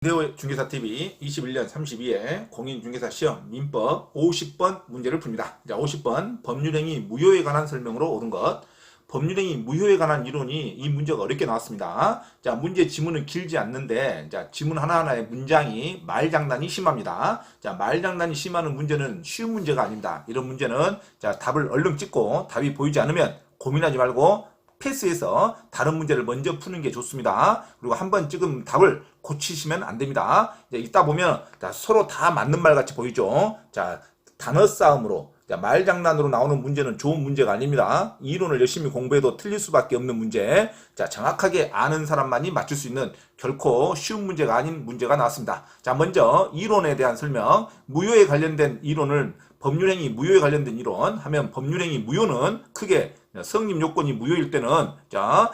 네오 중개사 TV 21년 32회 공인중개사 시험 민법 50번 문제를 풉니다. 자, 50번 법률행위 무효에 관한 설명으로 옳은 것. 법률행위 무효에 관한 이론이 이 문제가 어렵게 나왔습니다. 자, 문제 지문은 길지 않는데, 자, 지문 하나하나의 문장이 말장난이 심합니다. 자, 말장난이 심하는 문제는 쉬운 문제가 아닙니다. 이런 문제는, 자, 답을 얼른 찍고 답이 보이지 않으면 고민하지 말고 패스해서 다른 문제를 먼저 푸는 게 좋습니다. 그리고 한번 찍은 답을 고치시면 안 됩니다. 이제 있다 보면 자, 서로 다 맞는 말 같이 보이죠. 자, 단어 싸움으로 자, 말장난으로 나오는 문제는 좋은 문제가 아닙니다. 이론을 열심히 공부해도 틀릴 수밖에 없는 문제. 자, 정확하게 아는 사람만이 맞출 수 있는 결코 쉬운 문제가 아닌 문제가 나왔습니다. 자, 먼저 이론에 대한 설명. 무효에 관련된 이론을 법률행위 무효에 관련된 이론 하면 법률행위 무효는 크게 성립 요건이 무효일 때는 자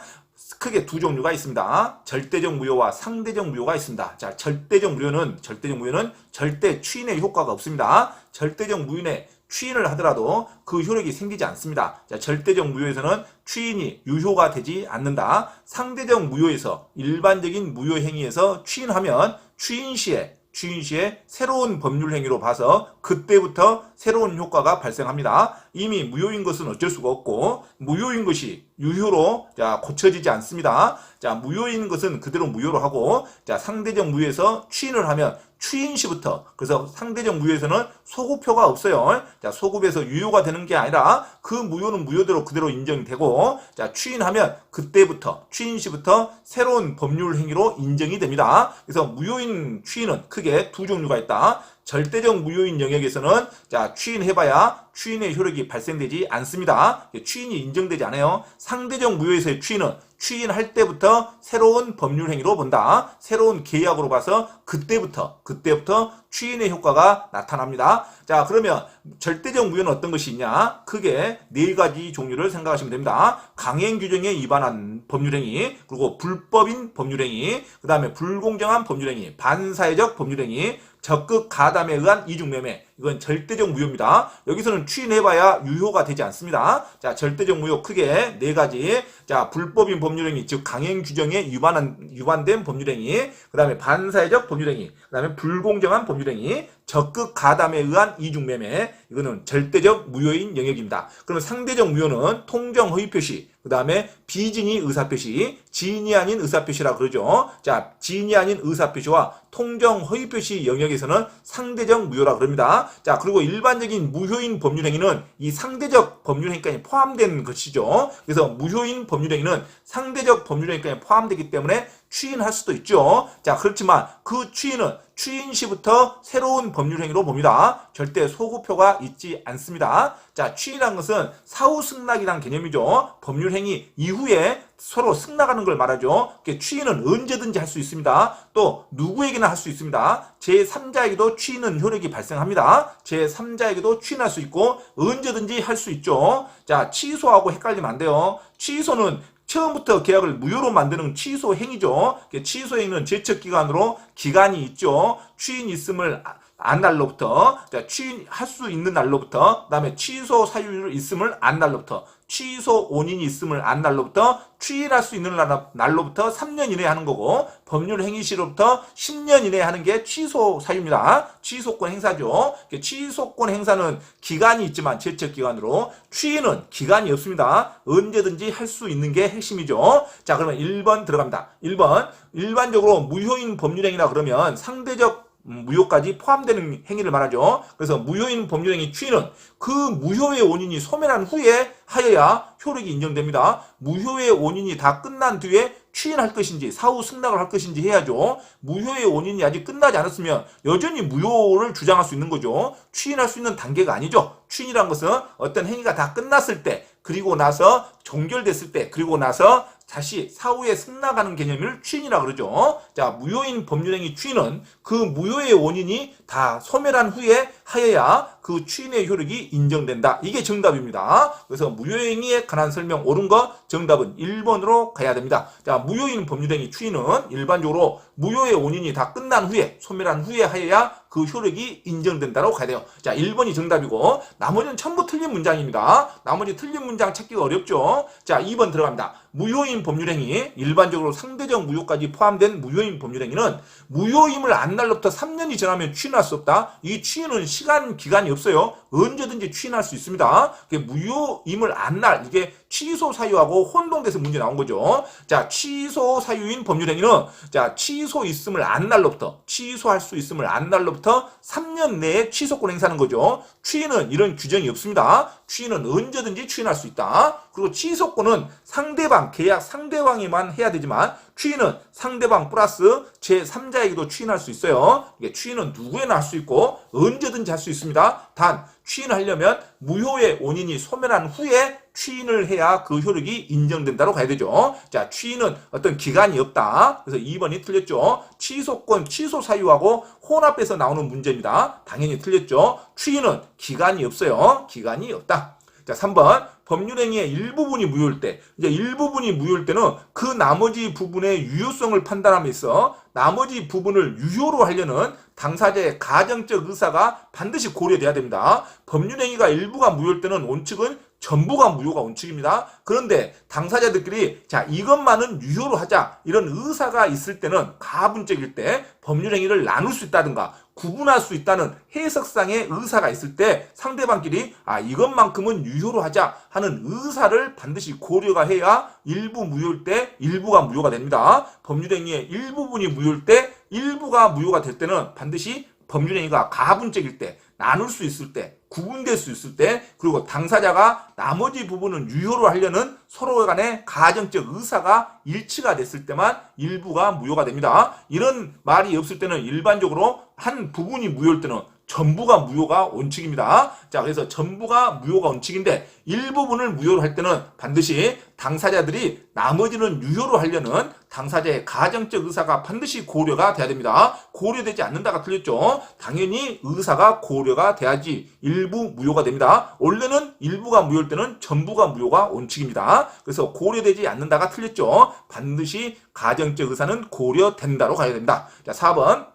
크게 두 종류가 있습니다. 절대적 무효와 상대적 무효가 있습니다. 자, 절대적 무효는 절대적 무효는 절대 추인의 효과가 없습니다. 절대적 무효의 추인을 하더라도 그 효력이 생기지 않습니다. 자, 절대적 무효에서는 추인이 유효가 되지 않는다. 상대적 무효에서 일반적인 무효 행위에서 추인하면 추인 시에 추인 시에 새로운 법률 행위로 봐서 그때부터 새로운 효과가 발생합니다. 이미 무효인 것은 어쩔 수가 없고 무효인 것이 유효로 자 고쳐지지 않습니다. 자 무효인 것은 그대로 무효로 하고 자 상대적 무효에서 추인을 하면 추인 시부터 그래서 상대적 무효에서는 소급표가 없어요. 자 소급에서 유효가 되는 게 아니라 그 무효는 무효대로 그대로 인정되고 자 추인하면 그때부터 추인 시부터 새로운 법률 행위로 인정이 됩니다. 그래서 무효인 추인은 크게 두 종류가 있다. 절대적 무효인 영역에서는 자 추인해봐야 추인의 효력이 발생되지 않습니다. 추인이 인정되지 않아요. 상대적 무효에서의 추인은 추인할 때부터 새로운 법률 행위로 본다. 새로운 계약으로 봐서 그때부터 그때부터 추인의 효과가 나타납니다. 자 그러면 절대적 무효는 어떤 것이 있냐? 크게 네 가지 종류를 생각하시면 됩니다. 강행 규정에 위반한 법률 행위, 그리고 불법인 법률 행위, 그 다음에 불공정한 법률 행위, 반사회적 법률 행위, 적극 가담에 의한 이중매매 이건 절대적 무효입니다. 여기서는 추인해봐야 유효가 되지 않습니다. 자 절대적 무효 크게 네 가지 자 불법인 법률행위 즉 강행 규정에 위반한 위반된 법률행위 그 다음에 반사회적 법률행위 그 다음에 불공정한 법률행위 적극 가담에 의한 이중매매 이거는 절대적 무효인 영역입니다. 그러면 상대적 무효는 통정 허위 표시 그 다음에 비진이 의사표시, 지인이 아닌 의사표시라 그러죠. 자, 지인이 아닌 의사표시와 통정 허위표시 영역에서는 상대적 무효라 그럽니다. 자, 그리고 일반적인 무효인 법률행위는 이 상대적 법률행위까지 포함된 것이죠. 그래서 무효인 법률행위는 상대적 법률행위까지 포함되기 때문에 추인할 수도 있죠. 자, 그렇지만 그 추인은 추인 시부터 새로운 법률 행위로 봅니다. 절대 소구표가 있지 않습니다. 자, 추인한 것은 사후 승낙이란 개념이죠. 법률 행위 이후에 서로 승낙하는 걸 말하죠. 추인은 언제든지 할 수 있습니다. 또 누구에게나 할 수 있습니다. 제3자에게도 추인은 효력이 발생합니다. 제3자에게도 추인할 수 있고 언제든지 할 수 있죠. 자, 취소하고 헷갈리면 안 돼요. 취소는 처음부터 계약을 무효로 만드는 취소 행위죠. 취소 행위는 제척 기간으로 기간이 있죠. 취인 있음을 안 날로부터 자, 취인할 수 있는 날로부터 그다음에 취소 사유를 있음을 안 날로부터 취소 원인이 있음을 안 날로부터 취인할 수 있는 날로부터 3년 이내에 하는 거고 법률 행위 시로부터 10년 이내에 하는 게 취소 사유입니다. 취소권 행사죠. 취소권 행사는 기간이 있지만 제척 기간으로 취인은 기간이 없습니다. 언제든지 할 수 있는 게 핵심이죠. 자, 그러면 1번 들어갑니다. 1번 일반적으로 무효인 법률 행위라 그러면 상대적 무효까지 포함되는 행위를 말하죠. 그래서 무효인 법률행위 추인은 그 무효의 원인이 소멸한 후에 하여야 효력이 인정됩니다. 무효의 원인이 다 끝난 뒤에 추인할 것인지 사후 승낙을 할 것인지 해야죠. 무효의 원인이 아직 끝나지 않았으면 여전히 무효를 주장할 수 있는 거죠. 추인할 수 있는 단계가 아니죠. 추인이란 것은 어떤 행위가 다 끝났을 때 그리고 나서 종결됐을 때 그리고 나서 다시 사후에 승낙하는 개념을 추인이라 그러죠. 자, 무효인 법률행위 추인은 그 무효의 원인이 다 소멸한 후에 하여야 그 추인의 효력이 인정된다. 이게 정답입니다. 그래서 무효행위에 관한 설명 옳은 거 정답은 1번으로 가야 됩니다. 자, 무효인 법률행위 추인은 일반적으로 무효의 원인이 다 끝난 후에 소멸한 후에 하여야 그 효력이 인정된다고 가야 돼요. 자, 1번이 정답이고 나머지는 전부 틀린 문장입니다. 나머지 틀린 문장 찾기가 어렵죠. 자, 2번 들어갑니다. 무효인 법률행위, 일반적으로 상대적 무효까지 포함된 무효인 법률행위는 무효임을 안 날로부터 3년이 지나면 추인할 수 없다. 이 추인은 시간 기간이 없어요. 언제든지 추인할 수 있습니다. 그게 무효임을 안 날, 이게 취소 사유하고 혼동돼서 문제 나온 거죠. 자, 취소 사유인 법률행위는 자, 취소 있음을 안 날로부터 취소할 수 있음을 안 날로부터 3년 내에 취소권 행사하는 거죠. 추인은 이런 규정이 없습니다. 추인은 언제든지 추인할 수 있다. 그리고 취소권은 상대방 계약 상대방이만 해야 되지만 추인은 상대방 플러스 제 3자에게도 추인할 수 있어요. 이게 추인은 누구에나 할 수 있고 언제든지 할 수 있습니다. 단 추인하려면 무효의 원인이 소멸한 후에 추인을 해야 그 효력이 인정된다로 가야 되죠. 자, 추인은 어떤 기간이 없다. 그래서 2번이 틀렸죠. 취소권, 취소 사유하고 혼합해서 나오는 문제입니다. 당연히 틀렸죠. 추인은 기간이 없어요. 기간이 없다. 자, 3번. 법률행위의 일부분이 무효일 때, 이제 일부분이 무효일 때는 그 나머지 부분의 유효성을 판단하면서 나머지 부분을 유효로 하려는 당사자의 가정적 의사가 반드시 고려돼야 됩니다. 법률행위가 일부가 무효일 때는 원칙은 전부가 무효가 원칙입니다. 그런데 당사자들끼리 자 이것만은 유효로 하자 이런 의사가 있을 때는 가분적일 때 법률행위를 나눌 수 있다든가 구분할 수 있다는 해석상의 의사가 있을 때 상대방끼리 아 이것만큼은 유효로 하자 하는 의사를 반드시 고려가 해야 일부 무효일 때 일부가 무효가 됩니다. 법률 행위의 일부분이 무효일 때 일부가 무효가 될 때는 반드시 법률 행위가 가분적일 때 나눌 수 있을 때 구분될 수 있을 때 그리고 당사자가 나머지 부분은 유효로 하려는 서로 간의 가정적 의사가 일치가 됐을 때만 일부가 무효가 됩니다. 이런 말이 없을 때는 일반적으로 한 부분이 무효일 때는 전부가 무효가 원칙입니다. 자, 그래서 전부가 무효가 원칙인데 일부분을 무효로 할 때는 반드시 당사자들이 나머지는 유효로 하려는 당사자의 가정적 의사가 반드시 고려가 돼야 됩니다. 고려되지 않는다가 틀렸죠. 당연히 의사가 고려가 돼야지 일부 무효가 됩니다. 원래는 일부가 무효일 때는 전부가 무효가 원칙입니다. 그래서 고려되지 않는다가 틀렸죠. 반드시 가정적 의사는 고려된다로 가야 됩니다. 자, 4번.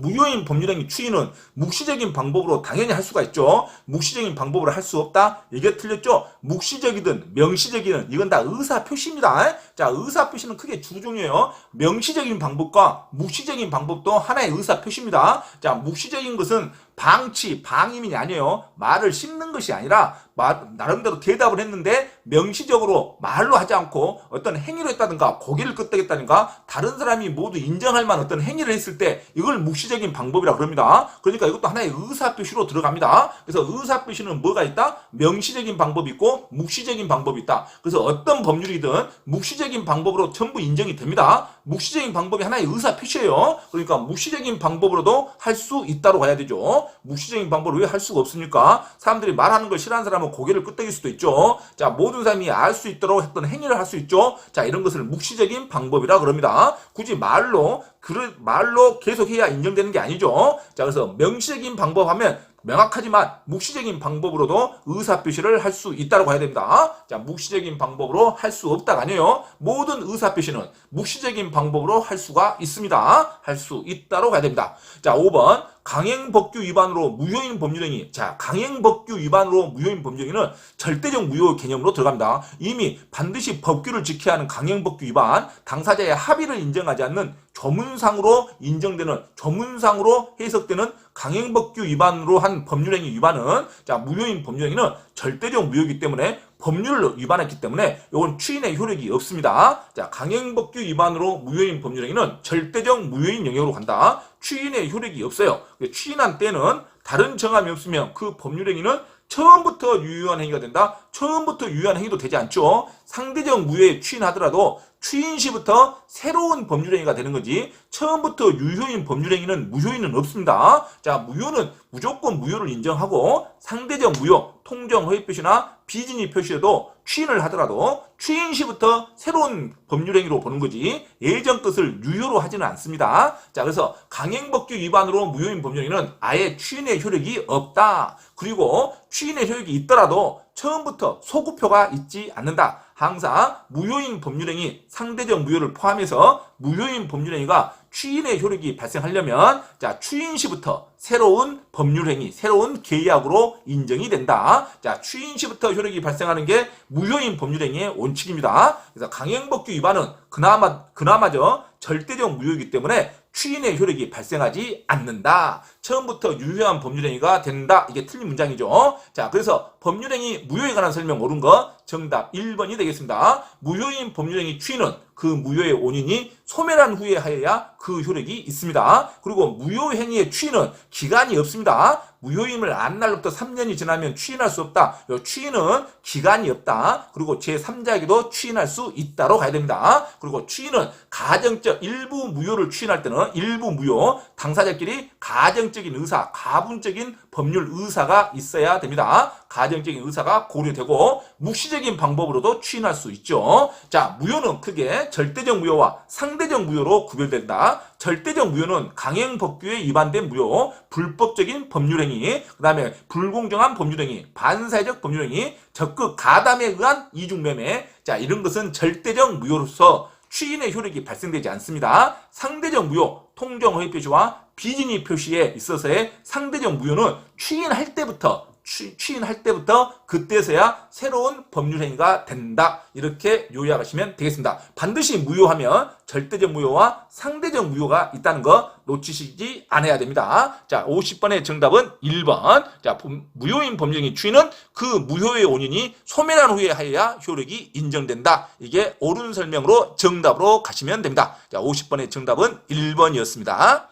무효인 법률행위 추인은 묵시적인 방법으로 당연히 할 수가 있죠. 묵시적인 방법으로 할 수 없다? 이게 틀렸죠? 묵시적이든 명시적이든 이건 다 의사 표시입니다. 자, 의사 표시는 크게 두 종류예요. 명시적인 방법과 묵시적인 방법도 하나의 의사 표시입니다. 자, 묵시적인 것은 방치, 방임이 아니에요. 말을 씹는 것이 아니라 말, 나름대로 대답을 했는데 명시적으로 말로 하지 않고 어떤 행위를 했다든가 고개를 끄덕였다든가 다른 사람이 모두 인정할 만한 어떤 행위를 했을 때 이걸 묵시적인 방법이라 그럽니다. 그러니까 이것도 하나의 의사표시로 들어갑니다. 그래서 의사표시는 뭐가 있다? 명시적인 방법이 있고 묵시적인 방법이 있다. 그래서 어떤 법률이든 묵시적인 방법으로 전부 인정이 됩니다. 묵시적인 방법이 하나의 의사표시예요. 그러니까 묵시적인 방법으로도 할 수 있다로 가야 되죠. 묵시적인 방법을 왜 할 수가 없습니까? 사람들이 말하는 걸 싫어하는 사람은 고개를 끄덕일 수도 있죠. 자, 모든 사람이 알 수 있도록 했던 행위를 할 수 있죠. 자, 이런 것을 묵시적인 방법이라 그럽니다. 굳이 말로 그 말로 계속해야 인정되는 게 아니죠. 자, 그래서 명시적인 방법 하면 명확하지만 묵시적인 방법으로도 의사 표시를 할 수 있다고 해야 됩니다. 자, 묵시적인 방법으로 할 수 없다가 아니에요. 모든 의사 표시는 묵시적인 방법으로 할 수가 있습니다. 할 수 있다고 해야 됩니다. 자, 5번. 강행법규 위반으로 무효인 법률행위. 자, 강행법규 위반으로 무효인 법률행위는 절대적 무효 개념으로 들어갑니다. 이미 반드시 법규를 지켜야 하는 강행법규 위반, 당사자의 합의를 인정하지 않는 조문상으로 인정되는 조문상으로 해석되는 강행법규 위반으로 한 법률행위 위반은 자 무효인 법률행위는 절대적 무효이기 때문에 법률을 위반했기 때문에 이건 추인의 효력이 없습니다. 자 강행법규 위반으로 무효인 법률행위는 절대적 무효인 영역으로 간다. 추인의 효력이 없어요. 추인한 때는 다른 정함이 없으면 그 법률행위는 처음부터 유효한 행위가 된다. 처음부터 유효한 행위도 되지 않죠. 상대적 무효에 추인하더라도 추인 시부터 새로운 법률행위가 되는 거지 처음부터 유효인 법률행위는 무효인은 없습니다. 자 무효는 무조건 무효를 인정하고 상대적 무효 통정 허위 표시나 비진위 표시에도 추인을 하더라도 추인 시부터 새로운 법률행위로 보는 거지 예전 것을 유효로 하지는 않습니다. 자 그래서 강행법규 위반으로 무효인 법률행위는 아예 추인의 효력이 없다. 그리고 추인의 효력이 있더라도 처음부터 소구표가 있지 않는다. 항상 무효인 법률행위, 상대적 무효를 포함해서 무효인 법률행위가 추인의 효력이 발생하려면 자 추인 시부터 새로운 법률행위, 새로운 계약으로 인정이 된다. 자 추인 시부터 효력이 발생하는 게 무효인 법률행위의 원칙입니다. 그래서 강행법규 위반은 그나마 그나마저 절대적 무효이기 때문에 추인의 효력이 발생하지 않는다. 처음부터 유효한 법률행위가 된다. 이게 틀린 문장이죠. 자, 그래서 법률행위 무효에 관한 설명 옳은 거 정답 1번이 되겠습니다. 무효인 법률행위 추인은 그 무효의 원인이 소멸한 후에 하여야 그 효력이 있습니다. 그리고 무효 행위의 추인은 기간이 없습니다. 무효임을 안 날로부터 3년이 지나면 추인할 수 없다. 요 추인은 기간이 없다. 그리고 제3자에게도 추인할 수 있다로 가야 됩니다. 그리고 추인은 가정적 일부 무효를 추인할 때는 일부 무효 당사자끼리 가정적인 의사, 가분적인 법률 의사가 있어야 됩니다. 가정적인 의사가 고려되고 묵시적인 방법으로도 추인할 수 있죠. 자, 무효는 크게 절대적 무효와 상대적 무효로 구별된다. 절대적 무효는 강행 법규에 위반된 무효, 불법적인 법률행위, 그 다음에 불공정한 법률행위, 반사회적 법률행위, 적극 가담에 의한 이중매매, 자 이런 것은 절대적 무효로서 추인의 효력이 발생되지 않습니다. 상대적 무효, 통정허위 표시와 비진위 표시에 있어서의 상대적 무효는 추인할 때부터 취, 취인할 때부터 그때서야 새로운 법률 행위가 된다. 이렇게 요약하시면 되겠습니다. 반드시 무효하면 절대적 무효와 상대적 무효가 있다는 거 놓치시지 않아야 됩니다. 자, 50번의 정답은 1번. 자, 법- 무효인 법령의 추인은 그 무효의 원인이 소멸한 후에 하여야 효력이 인정된다. 이게 옳은 설명으로 정답으로 가시면 됩니다. 자, 50번의 정답은 1번이었습니다.